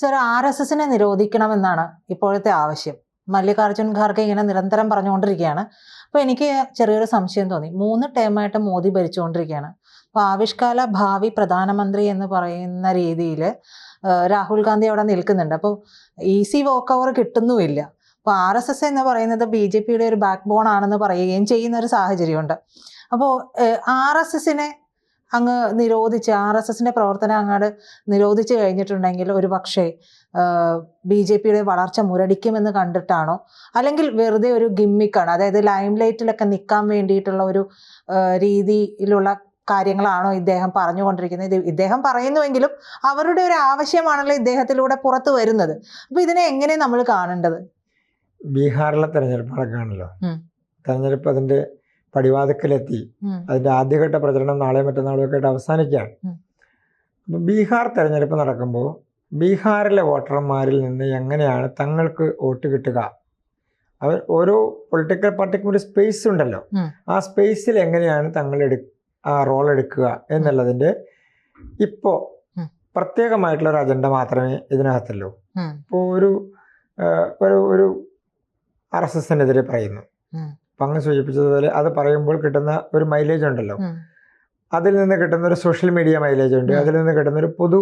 Sir R S എസിനെ നിരോധിക്കണമെന്നാണ് ഇപ്പോഴത്തെ ആവശ്യം. മല്ലികാർജുൻ ഖാർഗെ ഇങ്ങനെ നിരന്തരം പറഞ്ഞുകൊണ്ടിരിക്കുകയാണ്. അപ്പോൾ എനിക്ക് ചെറിയൊരു സംശയം തോന്നി. മൂന്ന് ടേമായിട്ട് മോദി ഭരിച്ചുകൊണ്ടിരിക്കുകയാണ്. അപ്പോൾ ആവിഷ്കാല ഭാവി പ്രധാനമന്ത്രി എന്ന് പറയുന്ന രീതിയിൽ രാഹുൽ ഗാന്ധി അവിടെ നിൽക്കുന്നുണ്ട്. അപ്പോൾ ഈസി വോക്ക് ഓവർ കിട്ടുന്നുമില്ല. അപ്പോൾ ആർ എസ് എസ് എന്ന് പറയുന്നത് ബി ജെ പിയുടെ ഒരു ബാക്ക് ബോൺ ആണെന്ന് പറയുകയും ചെയ്യുന്ന ഒരു സാഹചര്യമുണ്ട്. അപ്പോൾ ആർ എസ് എസിനെ അങ്ങ് നിരോധിച്ച് ആർ എസ് എസിന്റെ പ്രവർത്തനം അങ്ങോട്ട് നിരോധിച്ച് കഴിഞ്ഞിട്ടുണ്ടെങ്കിൽ ഒരു പക്ഷേ ബി ജെ പിയുടെ വളർച്ച മുരടിക്കുമെന്ന് കണ്ടിട്ടാണോ? അല്ലെങ്കിൽ വെറുതെ ഒരു ഗിമ്മിക്കാണ് അതായത് ലൈം ലൈറ്റിലൊക്കെ നിൽക്കാൻ വേണ്ടിയിട്ടുള്ള ഒരു രീതിയിലുള്ള കാര്യങ്ങളാണോ ഇദ്ദേഹം പറഞ്ഞുകൊണ്ടിരിക്കുന്നത്? ഇത് ഇദ്ദേഹം പറയുന്നുവെങ്കിലും അവരുടെ ഒരു ആവശ്യമാണല്ലോ ഇദ്ദേഹത്തിലൂടെ പുറത്തു വരുന്നത്. അപ്പൊ ഇതിനെ എങ്ങനെ നമ്മൾ കാണേണ്ടത്? ബീഹാറിലെ തെരഞ്ഞെടുപ്പ് നടക്കുകയാണല്ലോ. തെരഞ്ഞെടുപ്പ് അതിന്റെ പടിവാതിക്കലെത്തി. അതിന്റെ ആദ്യഘട്ട പ്രചരണം നാളെ മറ്റന്നാളും ഒക്കെ ആയിട്ട് അവസാനിക്കുകയാണ്. അപ്പോൾ ബീഹാർ തെരഞ്ഞെടുപ്പ് നടക്കുമ്പോൾ ബീഹാറിലെ വോട്ടർമാരിൽ നിന്ന് എങ്ങനെയാണ് തങ്ങൾക്ക് വോട്ട് കിട്ടുക? അവർ ഓരോ പൊളിറ്റിക്കൽ പാർട്ടിക്കും ഒരു സ്പേസ് ഉണ്ടല്ലോ. ആ സ്പേസിൽ എങ്ങനെയാണ് തങ്ങൾ എടു ആ റോൾ എടുക്കുക എന്നുള്ളതിന്റെ ഇപ്പോൾ പ്രത്യേകമായിട്ടുള്ള ഒരു അജണ്ട മാത്രമേ ഇതിനകത്തുള്ളൂ. ഇപ്പോ ഇപ്പോൾ ഒരു ഒരു ഒരു ആർ എസ് എസിനെതിരെ പറയുന്നു. അങ്ങ് സൂചിപ്പിച്ചതുപോലെ അത് പറയുമ്പോൾ കിട്ടുന്ന ഒരു മൈലേജ് ഉണ്ടല്ലോ. അതിൽ നിന്ന് കിട്ടുന്ന ഒരു സോഷ്യൽ മീഡിയ മൈലേജ് ഉണ്ട്. അതിൽ നിന്ന് കിട്ടുന്ന ഒരു പൊതു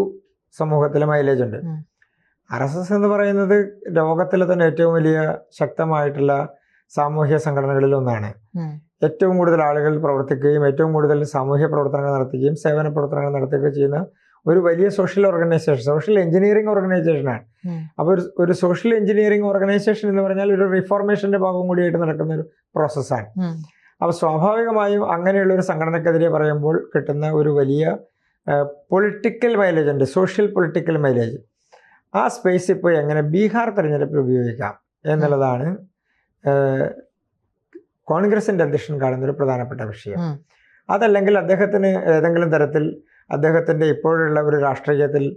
സമൂഹത്തിലെ മൈലേജ് ഉണ്ട്. ആർ എസ് എസ് എന്ന് പറയുന്നത് ലോകത്തിലെ തന്നെ ഏറ്റവും വലിയ ശക്തമായിട്ടുള്ള സാമൂഹ്യ സംഘടനകളിൽ ഒന്നാണ്. ഏറ്റവും കൂടുതൽ ആളുകൾ പ്രവർത്തിക്കുകയും ഏറ്റവും കൂടുതൽ സാമൂഹ്യ പ്രവർത്തനങ്ങൾ നടത്തുകയും സേവന പ്രവർത്തനങ്ങൾ നടത്തുകയും ചെയ്യുന്ന ഒരു വലിയ സോഷ്യൽ ഓർഗനൈസേഷൻ സോഷ്യൽ എഞ്ചിനീയറിംഗ് ഓർഗനൈസേഷനാണ്. അപ്പോൾ ഒരു ഒരു സോഷ്യൽ എഞ്ചിനീയറിംഗ് ഓർഗനൈസേഷൻ എന്ന് പറഞ്ഞാൽ ഒരു റിഫോർമേഷന്റെ ഭാഗം കൂടിയായിട്ട് നടക്കുന്ന ഒരു പ്രോസസ്സാണ്. അപ്പോൾ സ്വാഭാവികമായും അങ്ങനെയുള്ള ഒരു സംഘടനക്കെതിരെ പറയുമ്പോൾ കിട്ടുന്ന ഒരു വലിയ പൊളിറ്റിക്കൽ മൈലേജ് ഉണ്ട് സോഷ്യൽ പൊളിറ്റിക്കൽ മൈലേജ് ആ സ്പേസ് ഇപ്പോൾ എങ്ങനെ ബീഹാർ തിരഞ്ഞെടുപ്പിൽ ഉപയോഗിക്കാം എന്നുള്ളതാണ് കോൺഗ്രസിന്റെ അധ്യക്ഷൻ കാണുന്ന ഒരു പ്രധാനപ്പെട്ട വിഷയം. അതല്ലെങ്കിൽ അദ്ദേഹത്തിന് ഏതെങ്കിലും തരത്തിൽ അദ്ദേഹത്തിന്റെ ഇപ്പോഴുള്ള ഒരു രാഷ്ട്രീയത്തിൽ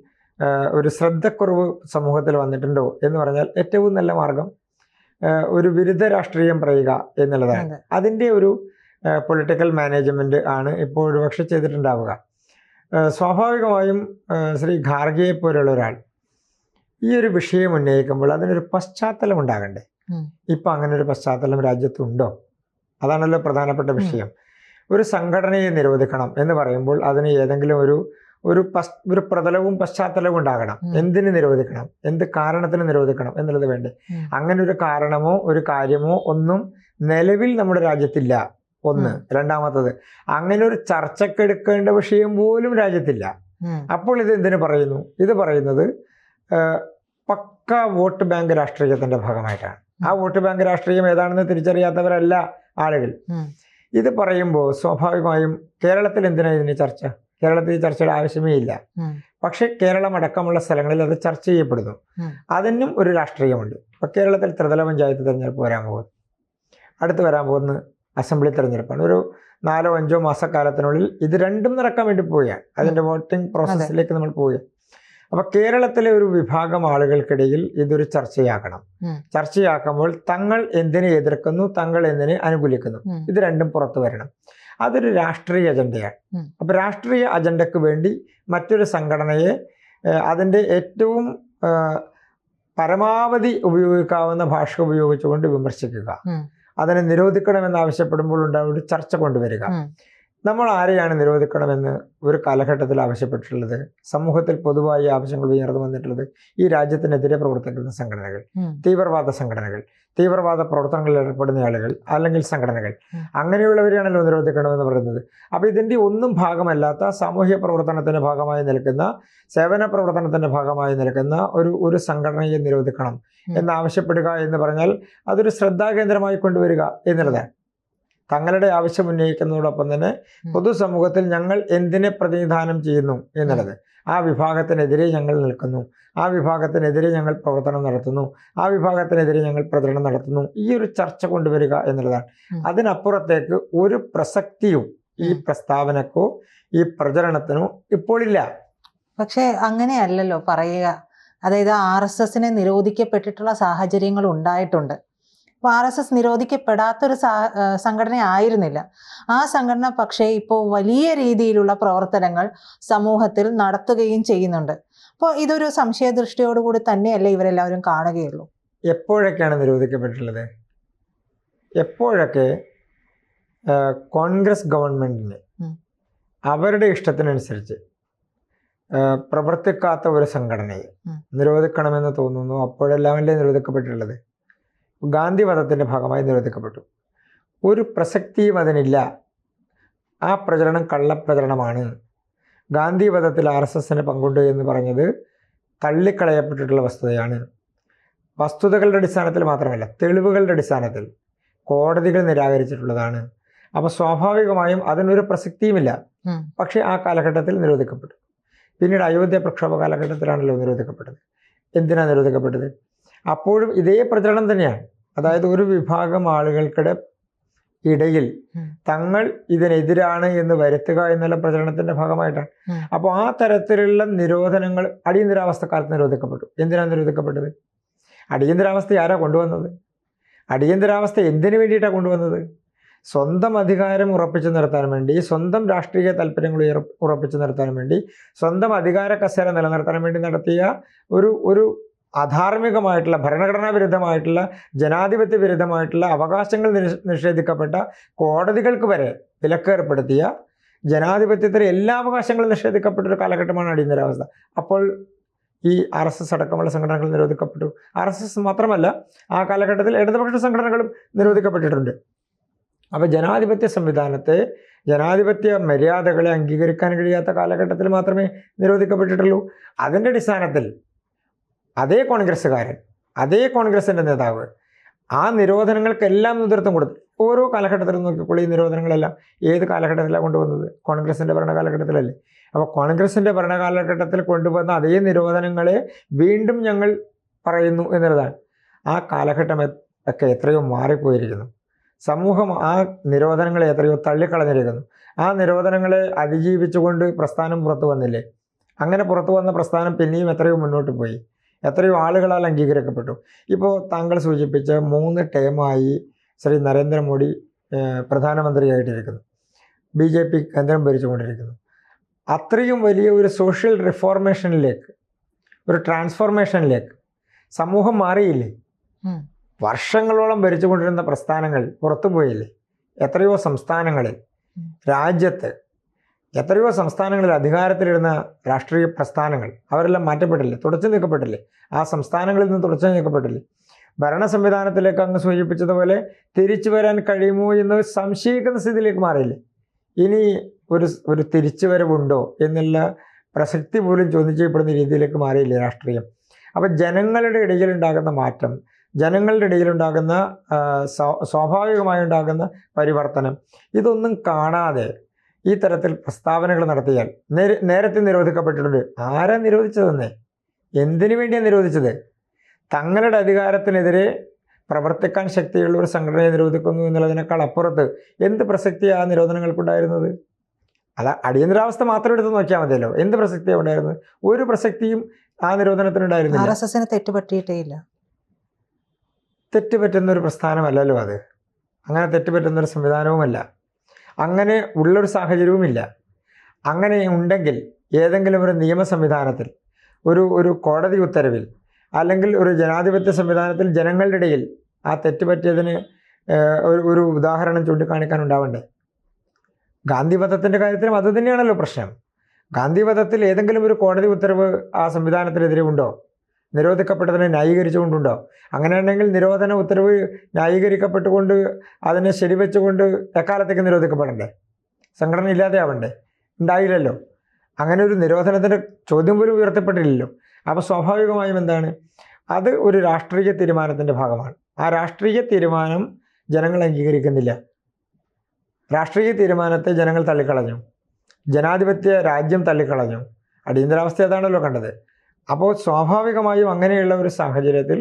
ഒരു ശ്രദ്ധക്കുറവ് സമൂഹത്തിൽ വന്നിട്ടുണ്ടോ എന്ന് പറഞ്ഞാൽ ഏറ്റവും നല്ല മാർഗം ഒരു വിരുദ്ധ രാഷ്ട്രീയം പറയുക എന്നുള്ളതാണ്. അതെ. അതിന്റെ ഒരു പൊളിറ്റിക്കൽ മാനേജ്മെന്റ് ആണ് ഇപ്പോൾ ഒരുപക്ഷെ ചെയ്തിട്ടുണ്ടാവുക. സ്വാഭാവികമായും ശ്രീ ഖാർഗെയെ പോലുള്ള ഒരാൾ ഈ ഒരു വിഷയം ഉന്നയിക്കുമ്പോൾ അതിനൊരു പശ്ചാത്തലം ഉണ്ടാകണ്ടേ. ഇപ്പം അങ്ങനെ ഒരു പശ്ചാത്തലം രാജ്യത്തുണ്ടോ? അതാണല്ലോ പ്രധാനപ്പെട്ട വിഷയം. ഒരു സംഘടനയെ നിരോധിക്കണം എന്ന് പറയുമ്പോൾ അതിന് ഏതെങ്കിലും ഒരു ഒരു പസ് ഒരു പ്രതലവും പശ്ചാത്തലവും ഉണ്ടാകണം. എന്തിന് നിരോധിക്കണം? എന്ത് കാരണത്തിന് നിരോധിക്കണം എന്നുള്ളത് വേണ്ടേ. അങ്ങനെ ഒരു കാരണമോ ഒരു കാര്യമോ ഒന്നും നിലവിൽ നമ്മുടെ രാജ്യത്തില്ല. ഒന്ന്. രണ്ടാമത്തത് അങ്ങനെ ഒരു ചർച്ചക്കെടുക്കേണ്ട വിഷയം പോലും രാജ്യത്തില്ല. അപ്പോൾ ഇത് എന്തിനു പറയുന്നു? ഇത് പറയുന്നത് പക്ക വോട്ട് ബാങ്ക് രാഷ്ട്രീയത്തിന്റെ ഭാഗമായിട്ടാണ്. ആ വോട്ട് ബാങ്ക് രാഷ്ട്രീയം ഏതാണെന്ന് തിരിച്ചറിയാത്തവരല്ല ആളുകൾ. ഇത് പറയുമ്പോൾ സ്വാഭാവികമായും കേരളത്തിൽ എന്തിനാണ് ഇതിന് ചർച്ച? കേരളത്തിൽ ചർച്ചയുടെ ആവശ്യമേ ഇല്ല. പക്ഷേ കേരളം അടക്കമുള്ള സ്ഥലങ്ങളിൽ അത് ചർച്ച ചെയ്യപ്പെടുന്നു. അതിനും ഒരു രാഷ്ട്രീയമുണ്ട്. ഇപ്പോൾ കേരളത്തിൽ ത്രിതല പഞ്ചായത്ത് തിരഞ്ഞെടുപ്പ് വരാൻ പോകുന്നു. അടുത്ത് വരാൻ പോകുന്ന അസംബ്ലി തിരഞ്ഞെടുപ്പാണ്. ഒരു നാലോ അഞ്ചോ മാസക്കാലത്തിനുള്ളിൽ ഇത് രണ്ടും നടക്കാൻ വേണ്ടി പോവുകയാണ്. അതിന്റെ വോട്ടിംഗ് പ്രോസസ്സിലേക്ക് നമ്മൾ പോവുകയാണ്. അപ്പോൾ കേരളത്തിലെ ഒരു വിഭാഗം ആളുകൾക്കിടയിൽ ഇതൊരു ചർച്ചയാക്കണം. ചർച്ചയാക്കുമ്പോൾ തങ്ങൾ എന്തിനെ എതിർക്കുന്നു തങ്ങൾ എന്തിനെ അനുകൂലിക്കുന്നു? ഇത് രണ്ടും പുറത്തു വരണം. അതൊരു രാഷ്ട്രീയ അജണ്ടയാണ്. അപ്പൊ രാഷ്ട്രീയ അജണ്ടക്ക് വേണ്ടി മറ്റൊരു സംഘടനയെ അതിന്റെ ഏറ്റവും പരമാവധി ഉപയോഗിക്കാവുന്ന ഭാഷ ഉപയോഗിച്ചുകൊണ്ട് വിമർശിക്കുക. അതിനെ നിരോധിക്കണമെന്ന് ആവശ്യപ്പെടുമ്പോൾ ഉണ്ടാവുന്ന ഒരു ചർച്ച കൊണ്ടുവരിക. നമ്മൾ ആരെയാണ് നിരോധിക്കണമെന്ന് ഒരു കാലഘട്ടത്തിൽ ആവശ്യപ്പെട്ടിട്ടുള്ളത്? സമൂഹത്തിൽ പൊതുവായി ആവശ്യങ്ങൾ ഉയർന്നു വന്നിട്ടുള്ളത് ഈ രാജ്യത്തിനെതിരെ പ്രവർത്തിക്കുന്ന സംഘടനകൾ തീവ്രവാദ സംഘടനകൾ തീവ്രവാദ പ്രവർത്തനങ്ങളിൽ ഏർപ്പെടുന്ന ആളുകൾ അല്ലെങ്കിൽ സംഘടനകൾ. അങ്ങനെയുള്ളവരെയാണല്ലോ നിരോധിക്കണമെന്ന് പറയുന്നത്. അപ്പോൾ ഇതിന്റെ ഒന്നും ഭാഗമല്ലാത്ത സാമൂഹ്യ പ്രവർത്തനത്തിന്റെ ഭാഗമായി നിൽക്കുന്ന സേവന പ്രവർത്തനത്തിന്റെ ഭാഗമായി നിൽക്കുന്ന ഒരു ഒരു സംഘടനയെ നിരോധിക്കണം എന്ന് എന്നാവശ്യപ്പെടുക എന്ന് പറഞ്ഞാൽ അതൊരു ശ്രദ്ധാകേന്ദ്രമായി കൊണ്ടുവരിക എന്നുള്ളതാണ്. തങ്ങളുടെ ആവശ്യം ഉന്നയിക്കുന്നതോടൊപ്പം തന്നെ പൊതുസമൂഹത്തിൽ ഞങ്ങൾ എന്തിനെ പ്രതിനിധാനം ചെയ്യുന്നു എന്നുള്ളത്. ആ വിഭാഗത്തിനെതിരെ ഞങ്ങൾ നിൽക്കുന്നു. ആ വിഭാഗത്തിനെതിരെ ഞങ്ങൾ പ്രവർത്തനം നടത്തുന്നു. ആ വിഭാഗത്തിനെതിരെ ഞങ്ങൾ പ്രചരണം നടത്തുന്നു. ഈ ഒരു ചർച്ച കൊണ്ടുവരിക എന്നുള്ളതാണ്. അതിനപ്പുറത്തേക്ക് ഒരു പ്രസക്തിയും ഈ പ്രസ്താവനക്കോ ഈ പ്രചരണത്തിനോ ഇപ്പോഴില്ല. പക്ഷേ അങ്ങനെയല്ലല്ലോ പറയുക. അതായത് ആർ എസ് എസിനെ നിരോധിക്കപ്പെട്ടിട്ടുള്ള സാഹചര്യങ്ങൾ ഉണ്ടായിട്ടുണ്ട്. ആർ എസ് എസ് നിരോധിക്കപ്പെടാത്തൊരു സംഘടന ആയിരുന്നില്ല. ആ സംഘടന പക്ഷേ ഇപ്പോൾ വലിയ രീതിയിലുള്ള പ്രവർത്തനങ്ങൾ സമൂഹത്തിൽ നടത്തുകയും ചെയ്യുന്നുണ്ട്. അപ്പോൾ ഇതൊരു സംശയദൃഷ്ടിയോടുകൂടി തന്നെയല്ലേ ഇവരെല്ലാവരും കാണുകയുള്ളൂ? എപ്പോഴൊക്കെയാണ് നിരോധിക്കപ്പെട്ടിട്ടുള്ളത്? എപ്പോഴൊക്കെ കോൺഗ്രസ് ഗവൺമെന്റിന് അവരുടെ ഇഷ്ടത്തിനനുസരിച്ച് പ്രവർത്തിക്കാത്ത ഒരു സംഘടനയെ. നിരോധിക്കണമെന്ന് തോന്നുന്നു? അപ്പോഴെല്ലാമല്ലേ നിരോധിക്കപ്പെട്ടിട്ടുള്ളത്? ഗാന്ധി വധത്തിന്റെ ഭാഗമായി നിരോധിക്കപ്പെട്ടു. ഒരു പ്രസക്തിയും അതിനില്ല ആ പ്രചരണം കള്ളപ്രചരണമാണ്. ഗാന്ധി വധത്തിൽ ആർ എസ് എസിന് പങ്കുണ്ട് എന്ന് പറഞ്ഞത് തള്ളിക്കളയപ്പെട്ടിട്ടുള്ള വസ്തുതയാണ്. വസ്തുതകളുടെ അടിസ്ഥാനത്തിൽ മാത്രമല്ല തെളിവുകളുടെ അടിസ്ഥാനത്തിൽ കോടതികൾ നിരാകരിച്ചിട്ടുള്ളതാണ്. അപ്പോൾ സ്വാഭാവികമായും അതിനൊരു പ്രസക്തിയുമില്ല. പക്ഷേ ആ കാലഘട്ടത്തിൽ നിരോധിക്കപ്പെട്ടു. പിന്നീട് അയോധ്യ പ്രക്ഷോഭ കാലഘട്ടത്തിലാണല്ലോ നിരോധിക്കപ്പെട്ടത്. എന്തിനാണ് നിരോധിക്കപ്പെട്ടത്? അപ്പോഴും ഇതേ പ്രചരണം തന്നെയാണ്. അതായത് ഒരു വിഭാഗം ആളുകൾക്കിടെ ഇടയിൽ തങ്ങൾ ഇതിനെതിരാണ് എന്ന് വരുത്തുക എന്നുള്ള പ്രചരണത്തിന്റെ ഭാഗമായിട്ടാണ്. അപ്പോൾ ആ തരത്തിലുള്ള നിരോധനങ്ങൾ അടിയന്തരാവസ്ഥക്കാലത്ത് നിരോധിക്കപ്പെട്ടു. എന്തിനാണ് നിരോധിക്കപ്പെട്ടത്? അടിയന്തരാവസ്ഥ ആരാ കൊണ്ടുവന്നത്? അടിയന്തരാവസ്ഥ എന്തിനു വേണ്ടിയിട്ടാണ് കൊണ്ടുവന്നത്? സ്വന്തം അധികാരം ഉറപ്പിച്ചു നിർത്താൻ വേണ്ടി സ്വന്തം രാഷ്ട്രീയ താല്പര്യങ്ങൾ ഉറപ്പിച്ചു നിർത്താൻ വേണ്ടി സ്വന്തം അധികാര കസേര നിലനിർത്താൻ വേണ്ടി നടത്തിയ ഒരു ഒരു അധാർമികമായിട്ടുള്ള ഭരണഘടനാ വിരുദ്ധമായിട്ടുള്ള ജനാധിപത്യ വിരുദ്ധമായിട്ടുള്ള അവകാശങ്ങൾ നിഷേധിക്കപ്പെട്ട കോടതികൾക്ക് വരെ വിലക്കേർപ്പെടുത്തിയ ജനാധിപത്യത്തിലെ എല്ലാ അവകാശങ്ങളും നിഷേധിക്കപ്പെട്ട ഒരു കാലഘട്ടമാണ് അടിയന്തരാവസ്ഥ. അപ്പോൾ ഈ ആർ എസ് എസ് അടക്കമുള്ള സംഘടനകൾ നിരോധിക്കപ്പെട്ടു. ആർ എസ് എസ് മാത്രമല്ല ആ കാലഘട്ടത്തിൽ ഇടതുപക്ഷ സംഘടനകളും നിരോധിക്കപ്പെട്ടിട്ടുണ്ട്. അപ്പോൾ ജനാധിപത്യ സംവിധാനത്തെ ജനാധിപത്യ മര്യാദകളെ അംഗീകരിക്കാൻ കഴിയാത്ത കാലഘട്ടത്തിൽ മാത്രമേ നിരോധിക്കപ്പെട്ടിട്ടുള്ളൂ. അതിന്റെ അടിസ്ഥാനത്തിൽ അതേ കോൺഗ്രസ്സുകാരൻ അതേ കോൺഗ്രസിന്റെ നേതാവ് ആ നിരോധനങ്ങൾക്കെല്ലാം നേതൃത്വം കൊടുത്തു ഓരോ കാലഘട്ടത്തിലും നോക്കിക്കോളൂ ഈ നിരോധനങ്ങളെല്ലാം ഏത് കാലഘട്ടത്തിലാണ് കൊണ്ടുവന്നത് കോൺഗ്രസിന്റെ ഭരണകാലഘട്ടത്തിലല്ലേ? അപ്പോൾ കോൺഗ്രസിന്റെ ഭരണകാലഘട്ടത്തിൽ കൊണ്ടുവന്ന അതേ നിരോധനങ്ങളെ വീണ്ടും ഞങ്ങൾ പറയുന്നു എന്നുള്ളതാണ്. ആ കാലഘട്ടം ഒക്കെ എത്രയോ മാറിപ്പോയിരിക്കുന്നു. സമൂഹം ആ നിരോധനങ്ങളെ എത്രയോ തള്ളിക്കളഞ്ഞിരിക്കുന്നു. ആ നിരോധനങ്ങളെ അതിജീവിച്ചുകൊണ്ട് പ്രസ്ഥാനം പുറത്തു വന്നില്ലേ? അങ്ങനെ പുറത്തു വന്ന പ്രസ്ഥാനം പിന്നെയും എത്രയോ മുന്നോട്ട് പോയി. എത്രയോ ആളുകളാൽ അംഗീകരിക്കപ്പെട്ടു. ഇപ്പോൾ താങ്കൾ സൂചിപ്പിച്ച മൂന്ന് ടേമായി ശ്രീ നരേന്ദ്രമോദി പ്രധാനമന്ത്രിയായിട്ടിരിക്കുന്നു. ബി ജെ പി കേന്ദ്രം ഭരിച്ചുകൊണ്ടിരിക്കുന്നു. അത്രയും വലിയ ഒരു സോഷ്യൽ റിഫോർമേഷനിലേക്ക് ഒരു ട്രാൻസ്ഫോർമേഷനിലേക്ക് സമൂഹം മാറിയില്ലേ? വർഷങ്ങളോളം ഭരിച്ചുകൊണ്ടിരുന്ന പ്രസ്ഥാനങ്ങൾ പുറത്തുപോയില്ലേ? എത്രയോ സംസ്ഥാനങ്ങളിൽ. രാജ്യത്ത് എത്രയോ സംസ്ഥാനങ്ങളിൽ അധികാരത്തിലിരുന്ന രാഷ്ട്രീയ പ്രസ്ഥാനങ്ങൾ അവരെല്ലാം മാറ്റപ്പെട്ടില്ലേ? തുടച്ചു നീക്കപ്പെട്ടില്ലേ? ആ സംസ്ഥാനങ്ങളിൽ നിന്ന് തുടച്ചു നീക്കപ്പെട്ടില്ലേ? ഭരണ സംവിധാനത്തിലേക്ക് അങ്ങ് സൂചിപ്പിച്ചതുപോലെ തിരിച്ചു വരാൻ കഴിയുമോ എന്ന് സംശയിക്കുന്ന സ്ഥിതിയിലേക്ക് മാറിയില്ലേ? ഇനി ഒരു ഒരു തിരിച്ചു വരവുണ്ടോ എന്നുള്ള പ്രസക്തി പോലും ചോദ്യം ചെയ്യപ്പെടുന്ന രീതിയിലേക്ക് മാറിയില്ലേ രാഷ്ട്രീയം? അപ്പം ജനങ്ങളുടെ ഇടയിലുണ്ടാകുന്ന മാറ്റം ജനങ്ങളുടെ ഇടയിലുണ്ടാകുന്ന സ്വാഭാവികമായി ഉണ്ടാകുന്ന പരിവർത്തനം ഇതൊന്നും കാണാതെ ഈ തരത്തിൽ പ്രസ്താവനകൾ നടത്തിയാൽ നേരത്തെ നിരോധിക്കപ്പെട്ടിട്ടുണ്ട്. ആരാ നിരോധിച്ചതെന്നേ? എന്തിനു വേണ്ടിയാണ് നിരോധിച്ചത്? തങ്ങളുടെ അധികാരത്തിനെതിരെ പ്രവർത്തിക്കാൻ ശക്തിയുള്ള ഒരു സംഘടനയെ നിരോധിക്കുന്നു എന്നുള്ളതിനേക്കാൾ അപ്പുറത്ത് എന്ത് പ്രസക്തിയാണ് ആ നിരോധനങ്ങൾക്കുണ്ടായിരുന്നത്? അത് അടിയന്തരാവസ്ഥ മാത്രം എടുത്ത് നോക്കിയാൽ മതിയല്ലോ. എന്ത് പ്രസക്തിയാണ് ഉണ്ടായിരുന്നത്? ഒരു പ്രസക്തിയും ആ ആർ നിരോധനത്തിനുണ്ടായിരുന്നില്ല. എസ് എസിന് തെറ്റുപറ്റിയിട്ടേ ഇല്ല. തെറ്റുപറ്റുന്ന ഒരു പ്രസ്ഥാനമല്ലല്ലോ അത്. അങ്ങനെ തെറ്റുപറ്റുന്ന ഒരു സംവിധാനവുമല്ല. അങ്ങനെ ഉള്ളൊരു സാഹചര്യവുമില്ല. അങ്ങനെ ഉണ്ടെങ്കിൽ ഏതെങ്കിലും ഒരു നിയമ സംവിധാനത്തിൽ ഒരു ഒരു കോടതി ഉത്തരവിൽ അല്ലെങ്കിൽ ഒരു ജനാധിപത്യ സംവിധാനത്തിൽ ജനങ്ങളുടെ ഇടയിൽ ആ തെറ്റ് പറ്റിയതിന് ഒരു ഒരു ഉദാഹരണം ചൂണ്ടിക്കാണിക്കാൻ ഉണ്ടാവണ്ടേ? ഗാന്ധിവധത്തിന്റെ കാര്യത്തിലും അത് തന്നെയാണല്ലോ പ്രശ്നം. ഗാന്ധിവധത്തിൽ ഏതെങ്കിലും ഒരു കോടതി ഉത്തരവ് ആ സംവിധാനത്തിനെതിരെ ഉണ്ടോ? നിരോധിക്കപ്പെട്ടതിനെ ന്യായീകരിച്ചുകൊണ്ടുണ്ടോ അങ്ങനെയുണ്ടെങ്കിൽ നിരോധന ഉത്തരവ് ന്യായീകരിക്കപ്പെട്ടുകൊണ്ട് അതിനെ ശരിവെച്ചുകൊണ്ട് എക്കാലത്തേക്ക് നിരോധിക്കപ്പെടണ്ടേ? സംഘടന ഇല്ലാതെ ആവണ്ടേ? ഉണ്ടായില്ലല്ലോ. അങ്ങനെ ഒരു നിരോധനത്തിന്റെ ചോദ്യം പോലും ഉയർത്തപ്പെട്ടില്ലല്ലോ. അപ്പോൾ സ്വാഭാവികമായും എന്താണ്? അത് ഒരു രാഷ്ട്രീയ തീരുമാനത്തിന്റെ ഭാഗമാണ്. ആ രാഷ്ട്രീയ തീരുമാനം ജനങ്ങൾ അംഗീകരിക്കുന്നില്ല. രാഷ്ട്രീയ തീരുമാനത്തെ ജനങ്ങൾ തള്ളിക്കളഞ്ഞു. ജനാധിപത്യ രാജ്യം തള്ളിക്കളഞ്ഞു. അടിയന്തരാവസ്ഥ അതാണല്ലോ കണ്ടത്? അപ്പോൾ സ്വാഭാവികമായും അങ്ങനെയുള്ള ഒരു സാഹചര്യത്തിൽ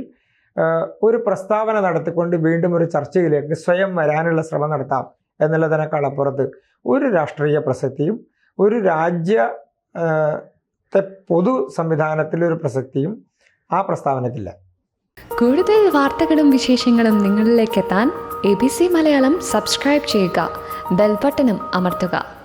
ഒരു പ്രസ്താവന നടത്തിക്കൊണ്ട് വീണ്ടും ഒരു ചർച്ചയിലേക്ക് സ്വയം വരാനുള്ള ശ്രമം നടത്താം എന്നുള്ളതിനേക്കാൾ അപ്പുറത്ത് ഒരു രാഷ്ട്രീയ പ്രസക്തിയും ഒരു രാജ്യ ആ, ത്തെ പൊതു സംവിധാനത്തിലൊരു പ്രസക്തിയും ആ പ്രസ്താവനയ്ക്കില്ല. കൂടുതൽ വാർത്തകളും വിശേഷങ്ങളും നിങ്ങളിലേക്ക് എത്താൻ A B C Malayalam subscribe ചെയ്യുക ബെൽബട്ടനും അമർത്തുക.